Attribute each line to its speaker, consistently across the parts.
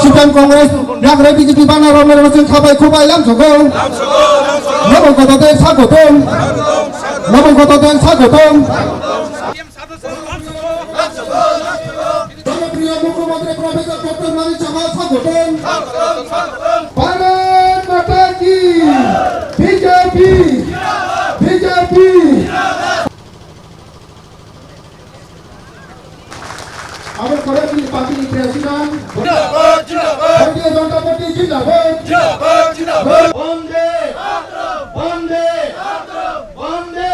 Speaker 1: CPM Congress রাগরে BJP বানা রমের রসুন খাবাই খুবাইলাম সকল নবগতদের স্বাগতম। নবগতদের স্বাগতম। জনপ্রিয় মুখ্যমন্ত্রী প্রফেসর ডক্টর মানিক সাহা স্বাগতম। বিজেপি আমার প্রেসিডেন্ট। ভারতীয় জনতা পার্টি জিন্দাবাদ।
Speaker 2: বন্দে বন্দে বন্দে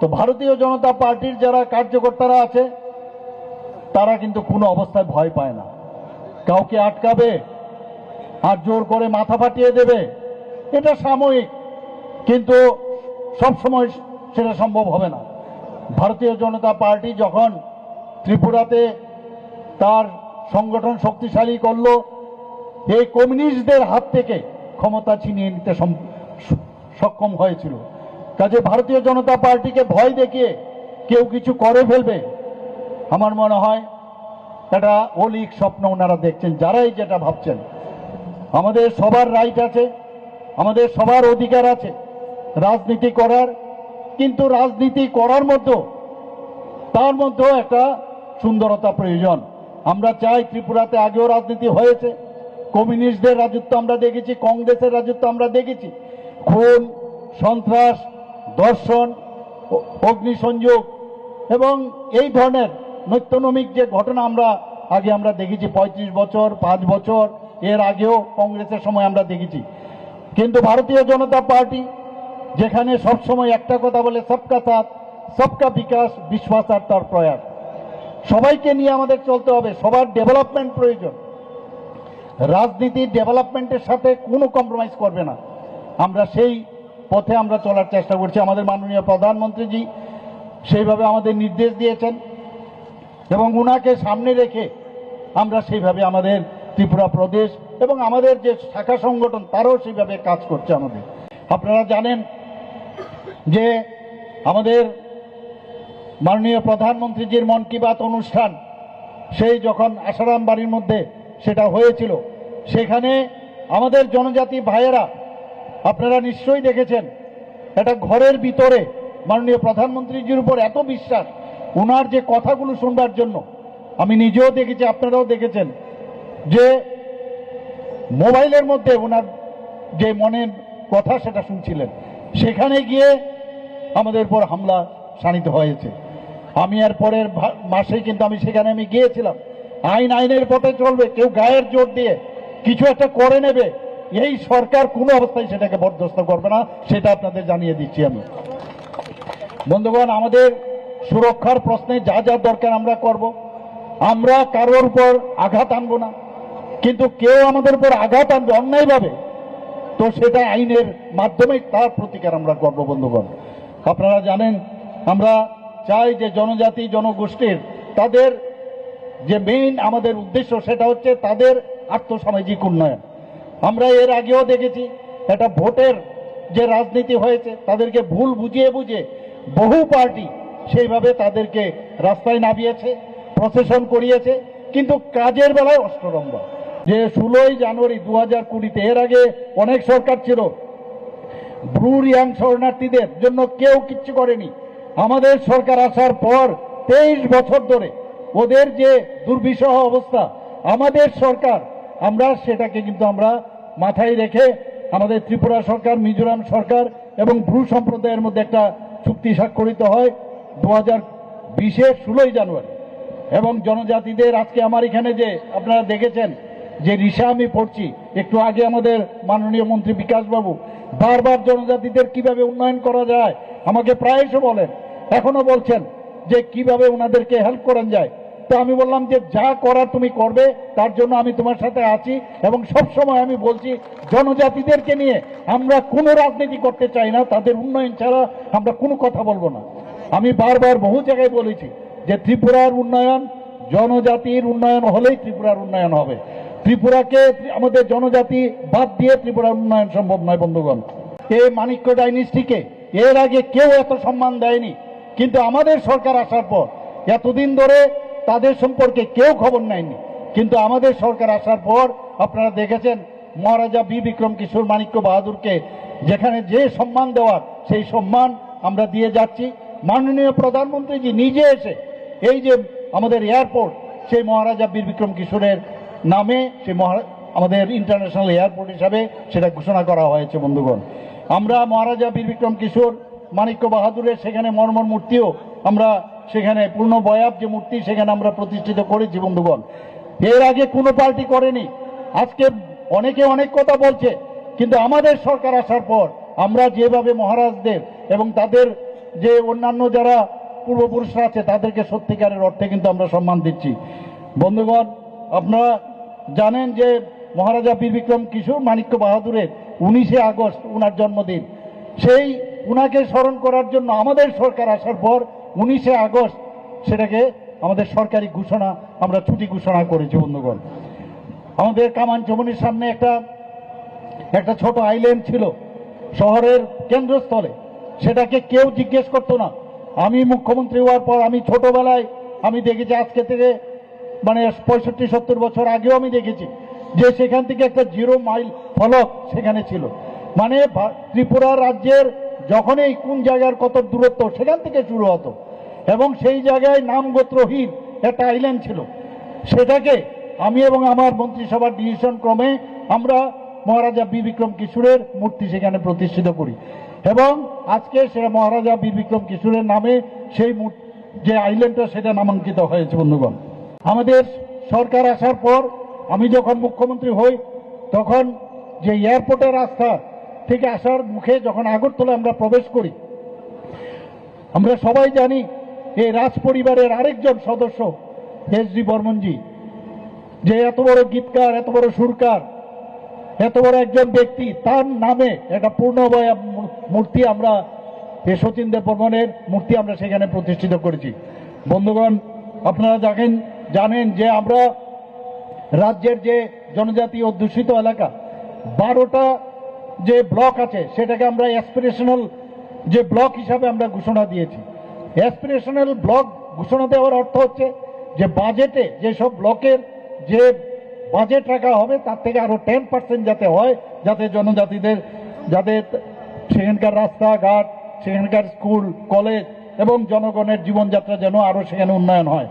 Speaker 3: তো ভারতীয় জনতা পার্টির যারা কার্যকর্তারা আছে তারা কিন্তু কোনো অবস্থায় ভয় পায় না। কাউকে আটকাবে আর জোর করে মাথা ফাটিয়ে দেবে এটা সাময়িক। কিন্তু সব সময় সেটা সম্ভব হবে না। ভারতীয় জনতা পার্টি যখন ত্রিপুরাতে তার সংগঠন শক্তিশালী করল। এই কমিউনিস্টদের হাত থেকে ক্ষমতা ছিনিয়ে নিতে সক্ষম হয়েছিল। কাজে ভারতীয় জনতা পার্টিকে ভয় দেখিয়ে কেউ কিছু করে ফেলবে। আমার মনে হয় এটা অলিক স্বপ্ন ওনারা দেখছেন, যারাই যেটা ভাবছেন। আমাদের সবার রাইট আছে, আমাদের সবার অধিকার আছে রাজনীতি করার। কিন্তু রাজনীতি করার মধ্যেও, তার মধ্যেও একটা সুন্দরতা প্রয়োজন। আমরা চাই ত্রিপুরাতে আগেও রাজনীতি হয়েছে, কমিউনিস্টদের রাজত্ব আমরা দেখেছি, কংগ্রেসের রাজত্ব আমরা দেখেছি। খুন, সন্ত্রাস দর্শন অগ্নিসংযোগ এবং এই ধরনের নৈত্যনমিক যে ঘটনা আমরা আগে আমরা দেখেছি, পঁয়ত্রিশ বছর, পাঁচ বছর, এর আগেও কংগ্রেসের সময় আমরা দেখেছি। কিন্তু ভারতীয় জনতা পার্টি, যেখানে সবসময় একটা কথা বলে, সবকা সাথ, সবকা বিকাশ, বিশ্বাস আর তার প্রয়াস। সবাইকে নিয়ে আমাদের চলতে হবে। সবার ডেভেলপমেন্ট প্রয়োজন। রাজনীতির ডেভেলপমেন্টের সাথে কোনো কম্প্রোমাইজ করবে না। আমরা সেই পথে আমরা চলার চেষ্টা করছি। আমাদের মাননীয় প্রধানমন্ত্রীজি সেইভাবে আমাদের নির্দেশ দিয়েছেন এবং উনাকে সামনে রেখে আমরা সেইভাবে আমাদের ত্রিপুরা প্রদেশ এবং আমাদের যে শাখা সংগঠন, তারাও সেইভাবে কাজ করছে আমাদের। আপনারা জানেন যে আমাদের মাননীয় প্রধানমন্ত্রীজির মন কি বাত অনুষ্ঠান, সেই যখন আসারাম বাড়ির মধ্যে সেটা হয়েছিল, সেখানে আমাদের জনজাতি ভাইয়েরা, আপনারা নিশ্চয়ই দেখেছেন এটা ঘরের ভিতরে মাননীয় প্রধানমন্ত্রীজির উপর এত বিশ্বাস ওনার যে কথাগুলো শুনবার জন্য, আমি নিজেও দেখেছি, আপনারাও দেখেছেন, যে মোবাইলের মধ্যে ওনার যে মনের কথা সেটা শুনছিলেন, সেখানে গিয়ে আমাদের উপর হামলা শানিত হয়েছে। আমি আর পরের ভা- মাসে কিন্তু আমি সেখানে আমি গিয়েছিলাম। আইন আইনের পথে চলবে, কেউ গায়ের জোর দিয়ে কিছু একটা করে নেবে, এই সরকার কোনো অবস্থায় সেটাকে বরদস্ত করবে না, সেটা আপনাদের জানিয়ে দিচ্ছি আমি। বন্ধুগণ, আমাদের সুরক্ষার প্রশ্নে যা যা দরকার আমরা করব। আমরা কারোর উপর আঘাত আনব না, কিন্তু কেউ আমাদের উপর আঘাত আনবে অন্যায়ভাবে, তো সেটা আইনের মাধ্যমে তার প্রতিকার আমরা করব বন্ধুগণ। আপনারা জানেন, আমরা চাই যে জনজাতি, জনগোষ্ঠীর তাদের যে মেইন আমাদের উদ্দেশ্য সেটা হচ্ছে তাদের আর্থসামাজিক উন্নয়ন। আমরা এর আগেও দেখেছি এটা ভোটের যে রাজনীতি হয়েছে, তাদেরকে ভুল বুঝিয়ে বুঝে বহু পার্টি সেইভাবে তাদেরকে রাস্তায় নামিয়েছে প্রসেশন করিয়েছে, কিন্তু কাজের বেলায় অষ্টরম্বা যে ষোলোই জানুয়ারি দু হাজার কুড়িতে এর আগে অনেক সরকার ছিল ব্রুর ইয়াং শরণার্থীদের জন্য কেউ কিচ্ছু করেনি। আমাদের সরকার আসার পর তেইশ বছর ধরে ওদের যে দুর্বিষহ অবস্থা, আমাদের সরকার, আমরা সেটাকে কিন্তু আমরা মাথায় রেখে আমাদের ত্রিপুরা সরকার, মিজোরাম সরকার এবং ভ্রু সম্প্রদায়ের মধ্যে একটা চুক্তি স্বাক্ষরিত হয় দু হাজার বিশের ষোলোই জানুয়ারি। এবং জনজাতিদের আজকে আমার এখানে যে আপনারা দেখেছেন, যে রিসা আমি পড়ছি, একটু আগে আমাদের মাননীয় মন্ত্রী বিকাশবাবু, বারবার জনজাতিদের কীভাবে উন্নয়ন করা যায়, আমাকে প্রায়শ বলেন এখনও বলছেন যে কীভাবে ওনাদেরকে হেল্প করান যায়। তো আমি বললাম যে যা করার তুমি করবে, তার জন্য আমি তোমার সাথে আছি এবং সব সময় আমি বলছি, জনজাতিদেরকে নিয়ে আমরা কোনো রাজনীতি করতে চাই না, তাদের উন্নয়ন ছাড়া আমরা কোনো কথা বলব না। আমি বারবার বহু জায়গায় বলেছি যে ত্রিপুরার উন্নয়ন, জনজাতির উন্নয়ন হলেই ত্রিপুরার উন্নয়ন হবে। ত্রিপুরাকে আমাদের জনজাতি বাদ দিয়ে ত্রিপুরার উন্নয়ন সম্ভব নয়, বন্ধুগণ। এই মানিক্য ডাইনিস্টিকে এর আগে কেউ এত সম্মান দেয়নি। কিন্তু আমাদের সরকার আসার পর এতদিন ধরে তাদের সম্পর্কে কেউ খবর নেয়নি। কিন্তু আমাদের সরকার আসার পর আপনারা দেখেছেন, মহারাজা বি বিক্রম কিশোর মাণিক্য বাহাদুরকে যেখানে যে সম্মান দেওয়ার, সেই সম্মান আমরা দিয়ে যাচ্ছি। মাননীয় প্রধানমন্ত্রীজি নিজে এসে এই যে আমাদের এয়ারপোর্ট, সেই মহারাজা বীর বিক্রম কিশোরের নামে সেই আমাদের ইন্টারন্যাশনাল এয়ারপোর্ট হিসাবে সেটা ঘোষণা করা হয়েছে বন্ধুগণ। আমরা মহারাজা বীর বিক্রম কিশোর মাণিক্য বাহাদুরের সেখানে মর্মর মূর্তিও আমরা সেখানে পূর্ণ বয়াব যে মূর্তি সেখানে আমরা প্রতিষ্ঠিত করেছি বন্ধুগণ এর আগে কোনো পার্টি করেনি। আজকে অনেকে অনেক কথা বলছে, কিন্তু আমাদের সরকার আসার পর আমরা যেভাবে মহারাজদের এবং তাদের যে অন্যান্য যারা পূর্বপুরুষরা আছে, তাদেরকে সত্যিকারের অর্থে কিন্তু আমরা সম্মান দিচ্ছি। বন্ধুগণ, আপনারা জানেন যে মহারাজা বীর বিক্রম কিশোর, মাণিক্য বাহাদুরের উনিশে আগস্ট, উনার জন্মদিন। সেই উনাকে স্মরণ করার জন্য আমাদের সরকার আসার পর উনিশে আগস্ট সেটাকে আমাদের সরকারি ঘোষণা, আমরা ছুটি ঘোষণা করেছি বন্ধুগণ। আমাদের কামান চমনির সামনে একটা একটা ছোট আইল্যান্ড ছিল শহরের কেন্দ্রস্থলে। সেটাকে কেউ জিজ্ঞেস করতো না। আমি মুখ্যমন্ত্রী হওয়ার পর আমি ছোটবেলায় আমি দেখেছি, আজকে থেকে মানে পঁয়ষট্টি, সত্তর বছর আগেও আমি দেখেছি যে সেখান থেকে একটা জিরো মাইল ফলক সেখানে ছিল। মানে ত্রিপুরা রাজ্যের যখনই কোন জায়গার কত দূরত্ব, সেখান থেকে শুরু হতো। এবং সেই জায়গায় নাম গোত্রহীন একটা আইল্যান্ড ছিল। সেটাকে আমি এবং আমার মন্ত্রিসভার ডিসিশন ক্রমে আমরা মহারাজা বীর বিক্রম কিশোরের মূর্তি সেখানে প্রতিষ্ঠিত করি। এবং আজকে সেটা মহারাজা বীর বিক্রম কিশোরের নামে সেই যে আইল্যান্ডটা সেটা নামাঙ্কিত হয়েছে বন্ধুগণ। আমাদের সরকার আসার পর আমি যখন মুখ্যমন্ত্রী হই, তখন যে এয়ারপোর্টের রাস্তা থেকে আসার মুখে যখন আগরতলা আমরা প্রবেশ করি, আমরা সবাই জানি এই রাজ পরিবারের আরেকজন সদস্য এস জি বর্মনজি, যে এত বড় গীতকার, এত বড় সুরকার, এত বড় একজন ব্যক্তি, তার নামে একটা পূর্ণবয়া মূর্তি আমরা, এ সচিন দেব বর্মনের মূর্তি আমরা সেখানে প্রতিষ্ঠিত করেছি। বন্ধুগণ, আপনারা জানেন জানেন যে আমরা রাজ্যের যে জনজাতি অধ্যুষিত এলাকা, বারোটা যে ব্লক আছে, সেটাকে আমরা অ্যাসপিরেশনাল যে ব্লক হিসাবে আমরা ঘোষণা দিয়েছি। অ্যাসপিরেশনাল ব্লক ঘোষণা দেওয়ার অর্থ হচ্ছে যে বাজেটে যেসব ব্লকের যে বাজেট রাখা হবে, তার থেকে আরও টেন পার্সেন্ট যাতে হয়, যাতে জনজাতিদের, যাতে সেখানকার রাস্তাঘাট, সেখানকার স্কুল, কলেজ এবং জনগণের জীবনযাত্রা যেন আরও সেখানে উন্নয়ন হয়।